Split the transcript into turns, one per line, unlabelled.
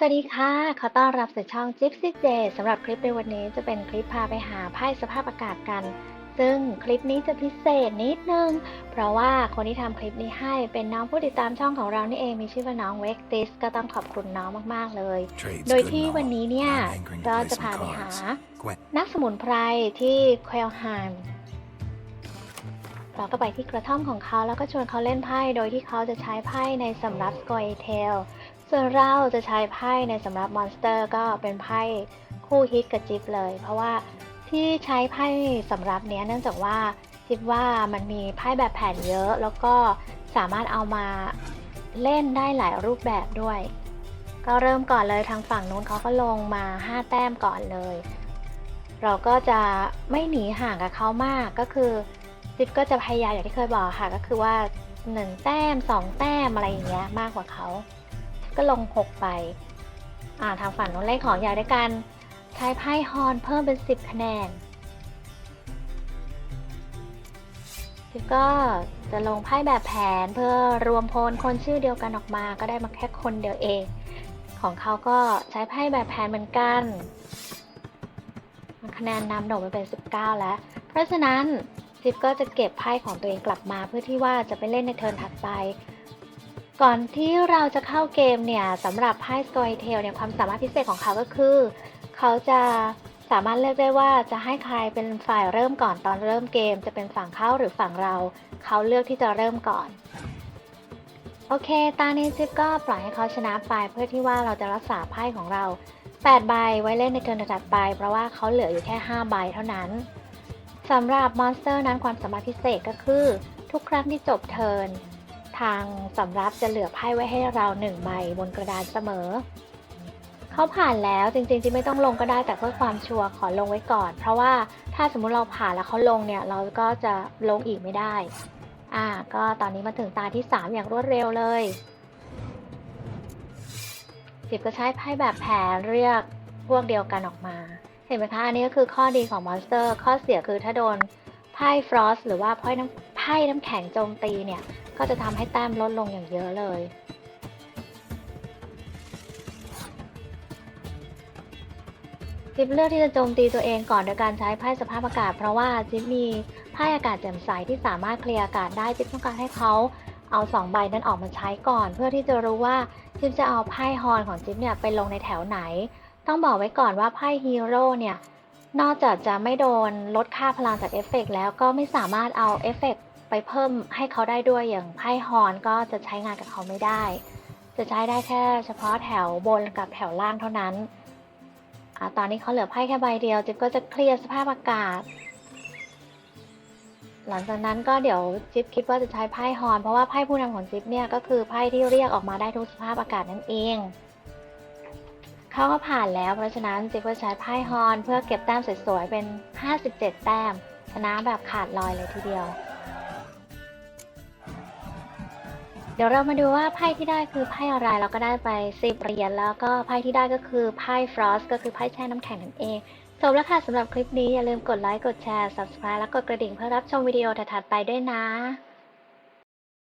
สวัสดีค่ะ ขอต้อนรับสู่ช่อง Gypsy J สำหรับคลิปในวันนี้จะเป็นคลิปพาไปหาไพ่สภาพอากาศกัน ซึ่งคลิปนี้จะพิเศษนิดนึง เพราะว่าคนที่ทำคลิปนี้ให้เป็นน้องผู้ติดตามช่องของเรานี่เองมีชื่อว่าน้องเวกติสก็ต้องขอบคุณน้องมากๆเลย โดยที่วันนี้เนี่ยก็จะพาไปหา นักสมุนไพรที่เคลฮานเราก็ไปที่กระท่อมของเขาแล้วก็ชวนเขาเล่นไพ่โดยที่เขาจะใช้ไพ่ในสำรับสกอยเทล ส่วนเราจะใช้ไพ่ในสำหรับมอนสเตอร์ก็เป็นไพ่คู่ฮิตกับจิ๊บเลย เพราะว่าที่ใช้ไพ่สำหรับเนี้ยเนื่องจากว่าจิ๊บว่ามันมีไพ่แบบแผ่นเยอะ แล้วก็สามารถเอามาเล่นได้หลายรูปแบบด้วย ก็เริ่มก่อนเลยทางฝั่งนู้นเขาก็ลงมา 5 แต้มก่อนเลย เราก็จะไม่หนีห่างกับเขามากก็คือจิ๊บก็จะพยายามอย่างที่เคยบอกค่ะก็คือว่า 1 แต้ม 2 แต้มอะไรอย่างเงี้ยมากกว่าเขา ก็ลง 6 ไป อ่าทางฝั่งนู้นเล่นของใหญ่ด้วยกัน ใช้ไพ่ฮอนเพิ่มเป็น 10 คะแนนแล้วก็จะลงไพ่แบบแผนเพื่อรวมพลคนชื่อเดียวกันออกมา ก็ได้มาแค่คนเดียวเอง ของเขาก็ใช้ไพ่แบบแผนเหมือนกันคะแนนนำโด่งไปเป็น 19 แล้ว เพราะฉะนั้นจิ๊บก็จะเก็บไพ่ของตัวเองกลับมาเพื่อที่ว่าจะไปเล่นในเทิร์นถัดไป ก่อนที่เราจะเข้าเกมเนี่ยสำหรับไพ่สกอยเทลเนี่ยความสามารถพิเศษของเขาก็คือ เขาจะสามารถเลือกได้ว่าจะให้ใครเป็นฝ่ายเริ่มก่อนตอนเริ่มเกม จะเป็นฝั่งเขาหรือฝั่งเรา เขาเลือกที่จะเริ่มก่อน โอเค ตานี้จิ๊บก็ปล่อยให้เขาชนะไปเพื่อที่ว่าเราจะรักษาไพ่ของเรา8ใบไว้เล่นในเทิร์นถัดไป เพราะว่าเขาเหลืออยู่แค่ 5 ใบเท่านั้นสำหรับมอนสเตอร์นั้นความสามารถพิเศษก็คือ ทุกครั้งที่จบเทิร์น ทางสำรับจะเหลือไพ่ไว้ให้เราหนึ่งใบบนกระดานเสมอ เขาผ่านแล้วจริงๆที่ไม่ต้องลงก็ได้แต่เพื่อความชัวร์ขอลงไว้ก่อน เพราะว่าถ้าสมมุติเราผ่านแล้วเขาลงเนี่ย เราก็จะลงอีกไม่ได้ อ่า ก็ตอนนี้มาถึงตาที่ 3 อย่างรวดเร็วเลยสิบก็ใช้ไพ่แบบแผนเรียกพวกเดียวกันออกมา เห็นไหมคะ อันนี้ก็คือข้อดีของมอนสเตอร์ ข้อเสียคือถ้าโดนไพ่ฟรอสหรือว่าไพ่น้ำ ไพ่น้ำแข็งโจมตีเนี่ย ก็จะทำให้แต้มลดลงอย่างเยอะเลยจิ๊บเลือกที่จะโจมตีตัวเองก่อนโดยการใช้ไพ่สภาพอากาศ เพราะว่าจิ๊บมีไพ่อากาศแจ่มใสที่สามารถเคลียร์อากาศได้จิ๊บต้องการให้เขาเอาสองใบนั้นออกมาใช้ก่อน เพื่อที่จะรู้ว่าจิ๊บจะเอาไพ่ฮอนของจิ๊บเนี่ยไปลงในแถวไหน ต้องบอกไว้ก่อนว่าไพ่ฮีโร่เนี่ยนอกจากจะไม่โดนลดค่าพลังจากเอฟเฟกแล้วก็ไม่สามารถเอาเอฟเฟก ไปเพิ่มให้เขาได้ด้วยอย่างไพ่ฮอนก็จะใช้งานกับเขาไม่ได้ จะใช้ได้แค่เฉพาะแถวบนกับแถวล่างเท่านั้นอตอนนี้เขาเหลือไพ่แค่ใบเดียวจิ๊บก็จะเคลียร์สภาพอากาศ หลังจากนั้นก็เดี๋ยวจิ๊บคิดว่าจะใช้ไพ่ฮอน เพราะว่าไพ่ผู้นำของจิ๊บเนี่ยก็คือไพ่ที่เรียกออกมาได้ทุกสภาพอากาศนั่นเองเขาก็ผ่านแล้วเพราะฉะนั้นจิ๊บก็ใช้ไพ่ฮอน เพื่อเก็บแต้มสวยๆเป็น 57 แต้มชนะแบบขาดลอยเลยทีเดียว เดี๋ยวเรามาดูว่าไพ่ที่ได้คือไพ่อะไรเราก็ได้ไป10เหรียญแล้วก็ไพ่ที่ได้ก็คือไพ่ฟรอสก็คือไพ่แช่น้ำแข็งนั่นเองจบแล้วค่ะสำหรับคลิปนี้อย่าลืมกดไลค์กดแชร์ subscribe และกดกระดิ่งเพื่อรับชมวิดีโอถัดๆไปด้วยนะ